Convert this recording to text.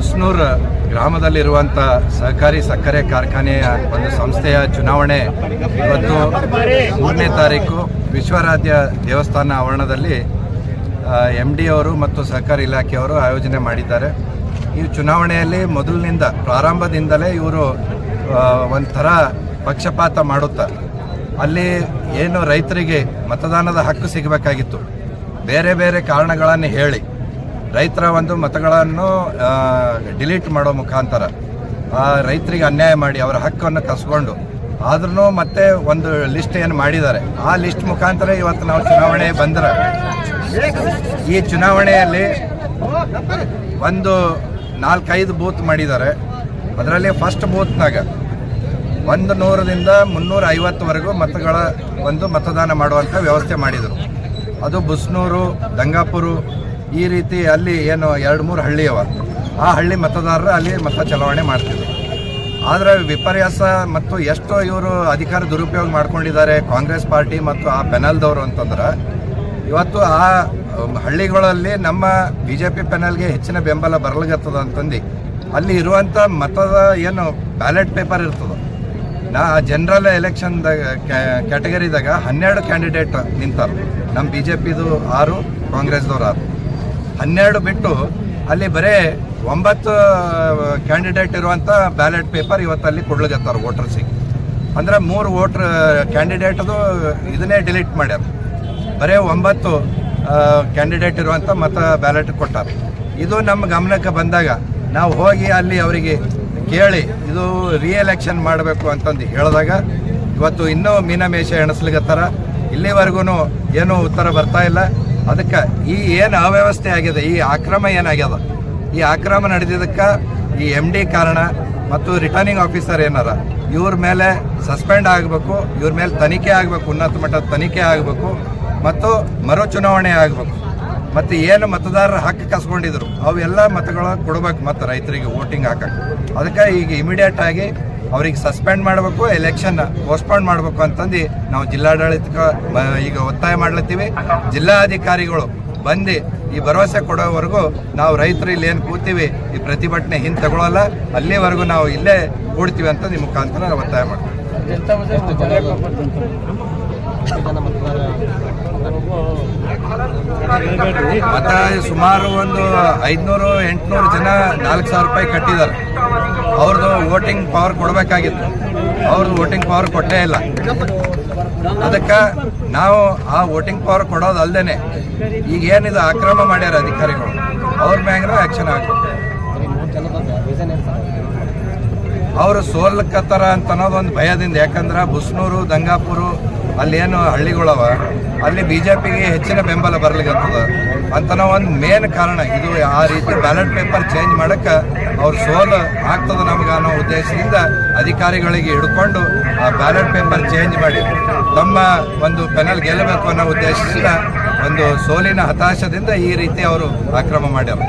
ಉಸ್ನೂರ್ ಗ್ರಾಮದಲ್ಲಿರುವಂಥ ಸಹಕಾರಿ ಸಕ್ಕರೆ ಕಾರ್ಖಾನೆಯ ಒಂದು ಸಂಸ್ಥೆಯ ಚುನಾವಣೆ ಇವತ್ತು ಮೂರನೇ ತಾರೀಕು ವಿಶ್ವರಾಧ್ಯ ದೇವಸ್ಥಾನ ಆವರಣದಲ್ಲಿ ಎಂ ಡಿ ಅವರು ಮತ್ತು ಸಹಕಾರಿ ಇಲಾಖೆಯವರು ಆಯೋಜನೆ ಮಾಡಿದ್ದಾರೆ. ಈ ಚುನಾವಣೆಯಲ್ಲಿ ಮೊದಲಿನಿಂದ, ಪ್ರಾರಂಭದಿಂದಲೇ ಇವರು ಒಂಥರ ಪಕ್ಷಪಾತ ಮಾಡುತ್ತಾರೆ ಅಲ್ಲಿ ಏನು ರೈತರಿಗೆ ಮತದಾನದ ಹಕ್ಕು ಸಿಗಬೇಕಾಗಿತ್ತು. ಬೇರೆ ಬೇರೆ ಕಾರಣಗಳನ್ನು ಹೇಳಿ ರೈತರ ಒಂದು ಮತಗಳನ್ನು ಡಿಲೀಟ್ ಮಾಡೋ ಮುಖಾಂತರ ರೈತರಿಗೆ ಅನ್ಯಾಯ ಮಾಡಿ ಅವರ ಹಕ್ಕನ್ನು ಕಸ್ಕೊಂಡು ಆದ್ರೂ ಮತ್ತೆ ಒಂದು ಲಿಸ್ಟ್ ಏನು ಮಾಡಿದ್ದಾರೆ, ಆ ಲಿಸ್ಟ್ ಮುಖಾಂತರ ಇವತ್ತು ನಾವು ಚುನಾವಣೆ ಬಂದ್ರೆ, ಈ ಚುನಾವಣೆಯಲ್ಲಿ ಒಂದು ನಾಲ್ಕೈದು ಬೂತ್ ಮಾಡಿದ್ದಾರೆ, ಅದರಲ್ಲಿ ಫಸ್ಟ್ ಬೂತ್ನಾಗ ಒಂದು ನೂರರಿಂದ ಮುನ್ನೂರ ಐವತ್ತುವರೆಗೂ ಮತಗಳ ಒಂದು ಮತದಾನ ಮಾಡುವಂಥ ವ್ಯವಸ್ಥೆ ಮಾಡಿದರು. ಅದು ಬುಸ್ನೂರು, ದಂಗಾಪುರು ಈ ರೀತಿ ಅಲ್ಲಿ ಏನು ಎರಡು ಮೂರು ಹಳ್ಳಿ ಅವ. ಆ ಹಳ್ಳಿ ಮತದಾರರು ಅಲ್ಲಿ ಮತ ಚಲಾವಣೆ ಮಾಡ್ತಿದ್ರು ಆದರೆ ವಿಪರ್ಯಾಸ ಮತ್ತು ಎಷ್ಟು ಇವರು ಅಧಿಕಾರ ದುರುಪಯೋಗ ಮಾಡ್ಕೊಂಡಿದ್ದಾರೆ ಕಾಂಗ್ರೆಸ್ ಪಾರ್ಟಿ ಮತ್ತು ಆ ಪೆನಲ್ದವರು ಅಂತಂದ್ರೆ, ಇವತ್ತು ಆ ಹಳ್ಳಿಗಳಲ್ಲಿ ನಮ್ಮ ಬಿ ಜೆ ಪಿ ಪೆನಲ್ಗೆ ಹೆಚ್ಚಿನ ಬೆಂಬಲ ಬರಲಿಗತ್ತದ ಅಂತಂದು. ಅಲ್ಲಿ ಇರುವಂಥ ಮತದ ಏನು ಬ್ಯಾಲೆಟ್ ಪೇಪರ್ ಇರ್ತದೆ. ನಾ ಜನರಲ್ ಎಲೆಕ್ಷನ್ದಾಗ ಕ್ಯಾಟಗರಿದಾಗ ಹನ್ನೆರಡು ಕ್ಯಾಂಡಿಡೇಟ್ ನಿಂತಾರ. ನಮ್ಮ ಬಿ ಜೆ ಪಿದು ಆರು, ಕಾಂಗ್ರೆಸ್ದವ್ರು ಆರು. ಹನ್ನೆರಡು ಬಿಟ್ಟು ಅಲ್ಲಿ ಬರೇ ಒಂಬತ್ತು ಕ್ಯಾಂಡಿಡೇಟ್ ಇರುವಂಥ ಬ್ಯಾಲೆಟ್ ಪೇಪರ್ ಇವತ್ತಲ್ಲಿ ಕೊಡ್ಲಿಕ್ಕೆತ್ತಾರೆ ವೋಟರ್ಸಿಗೆ. ಅಂದ್ರೆ ಮೂರು ವೋಟ್ರ್ ಕ್ಯಾಂಡಿಡೇಟದು ಇದನ್ನೇ ಡಿಲೀಟ್ ಮಾಡ್ಯಾರ. ಬರೀ ಒಂಬತ್ತು ಕ್ಯಾಂಡಿಡೇಟ್ ಇರುವಂಥ ಮತ ಬ್ಯಾಲೆಟ್ ಕೊಟ್ಟಾರೆ. ಇದು ನಮ್ಮ ಗಮನಕ್ಕೆ ಬಂದಾಗ ನಾವು ಹೋಗಿ ಅಲ್ಲಿ ಅವರಿಗೆ ಕೇಳಿ ಇದು ರಿಎಲೆಕ್ಷನ್ ಮಾಡಬೇಕು ಅಂತಂದು ಹೇಳಿದಾಗ ಇವತ್ತು ಇನ್ನೂ ಮೀನಮೇಷ ಎಣಿಸ್ಲಿಗತ್ತಾರ ಇಲ್ಲಿವರೆಗೂ ಏನೂ ಉತ್ತರ ಬರ್ತಾ ಇಲ್ಲ. ಅದಕ್ಕೆ ಈ ಏನು ಅವ್ಯವಸ್ಥೆ ಆಗಿದೆ ಈ ಅಕ್ರಮ ಏನಾಗ್ಯದ? ಈ ಅಕ್ರಮ ನಡೆದಿದ್ದಕ್ಕೆ ಈ ಎಂ ಡಿ ಕಾರಣ ಮತ್ತು ರಿಟರ್ನಿಂಗ್ ಆಫೀಸರ್ ಏನಾರ, ಇವ್ರ ಮೇಲೆ ಸಸ್ಪೆಂಡ್ ಆಗಬೇಕು, ಇವ್ರ ಮೇಲೆ ತನಿಖೆ ಆಗಬೇಕು, ಉನ್ನತ ಮಟ್ಟದ ತನಿಖೆ ಆಗಬೇಕು ಮತ್ತು ಮರು ಚುನಾವಣೆ ಆಗಬೇಕು. ಮತ್ತು ಏನು ಮತದಾರರ ಹಕ್ಕು ಕಸ್ಕೊಂಡಿದ್ರು, ಅವೆಲ್ಲ ಮತಗಳು ಕೊಡ್ಬೇಕು ಮತ್ತು ರೈತರಿಗೆ ವೋಟಿಂಗ್ ಹಾಕಕ್ಕೆ ಅದಕ್ಕೆ ಈಗ ಇಮಿಡಿಯೇಟ್ ಆಗಿ ಅವ್ರಿಗೆ ಸಸ್ಪೆಂಡ್ ಮಾಡಬೇಕು ಎಲೆಕ್ಷನ್ ಪೋಸ್ಟ್ಪೋನ್ ಮಾಡಬೇಕು ಅಂತಂದು ನಾವು ಜಿಲ್ಲಾಡಳಿತಕ್ಕೆ ಈಗ ಒತ್ತಾಯ ಮಾಡ್ಲತ್ತೀವಿ. ಜಿಲ್ಲಾಧಿಕಾರಿಗಳು ಬಂದು ಈ ಭರವಸೆ ಕೊಡೋವರೆಗೂ ನಾವು ರೈತರು ಇಲ್ಲಿ ಏನು ಕೂತೀವಿ, ಈ ಪ್ರತಿಭಟನೆ ಹಿಂದೆ ತಗೊಳ್ಳಲ್ಲ ಅಲ್ಲಿವರೆಗೂ ನಾವು ಇಲ್ಲೇ ಕೂಡ್ತೀವಿ ಅಂತ ನಿಮ್ಮ ಮುಖಾಂತರ ನಾವು ಒತ್ತಾಯ ಮಾಡ್ತೀವಿ. ಮತ್ತೆ ಸುಮಾರು ಒಂದು ಐದುನೂರು, ಎಂಟುನೂರು ಜನ ನಾಲ್ಕು ಸಾವಿರ ರೂಪಾಯಿ ಕಟ್ಟಿದ್ದಾರೆ. ಅವ್ರದ್ದು ವೋಟಿಂಗ್ ಪವರ್ ಕೊಡಬೇಕಾಗಿತ್ತು. ಅವ್ರದ್ದು ವೋಟಿಂಗ್ ಪವರ್ ಕೊಟ್ಟೇ ಇಲ್ಲ. ಅದಕ್ಕೆ ನಾವು ಆ ವೋಟಿಂಗ್ ಪವರ್ ಕೊಡೋದು ಈಗ ಏನಿದು ಅಕ್ರಮ ಮಾಡ್ಯಾರ ಅಧಿಕಾರಿಗಳು, ಅವ್ರ ಮ್ಯಾಗ್ರ ಆ್ಯಕ್ಷನ್ ಆಗಬೇಕು ಅವರು ಸೋಲ್ಕತ್ತಾರ ಅಂತ ಅನ್ನೋದೊಂದು ಭಯದಿಂದ, ಯಾಕಂದ್ರೆ ಬುಸ್ನೂರು, ದಂಗಾಪುರು ಅಲ್ಲೇನು ಹಳ್ಳಿಗಳವ, ಅಲ್ಲಿ ಬಿ ಜೆ ಪಿಗೆ ಹೆಚ್ಚಿನ ಬೆಂಬಲ ಬರ್ಲಿಕ್ಕತ್ತದ ಅಂತ ಒಂದು ಮೇನ್ ಕಾರಣ. ಇದು ಆ ರೀತಿ ಬ್ಯಾಲೆಟ್ ಪೇಪರ್ ಚೇಂಜ್ ಮಾಡಕ್ಕೆ ಅವ್ರ ಸೋಲು ಆಗ್ತದ ನಮ್ಗೆ ಅನ್ನೋ ಉದ್ದೇಶದಿಂದ ಅಧಿಕಾರಿಗಳಿಗೆ ಹಿಡ್ಕೊಂಡು ಆ ಬ್ಯಾಲೆಟ್ ಪೇಪರ್ ಚೇಂಜ್ ಮಾಡಿ ತಮ್ಮ ಒಂದು ಪೆನಲ್ ಗೆಲ್ಲಬೇಕು ಅನ್ನೋ ಉದ್ದೇಶದಿಂದ ಒಂದು ಸೋಲಿನ ಹತಾಶದಿಂದ ಈ ರೀತಿ ಅವರು ಆಕ್ರಮ ಮಾಡ್ಯಾರ.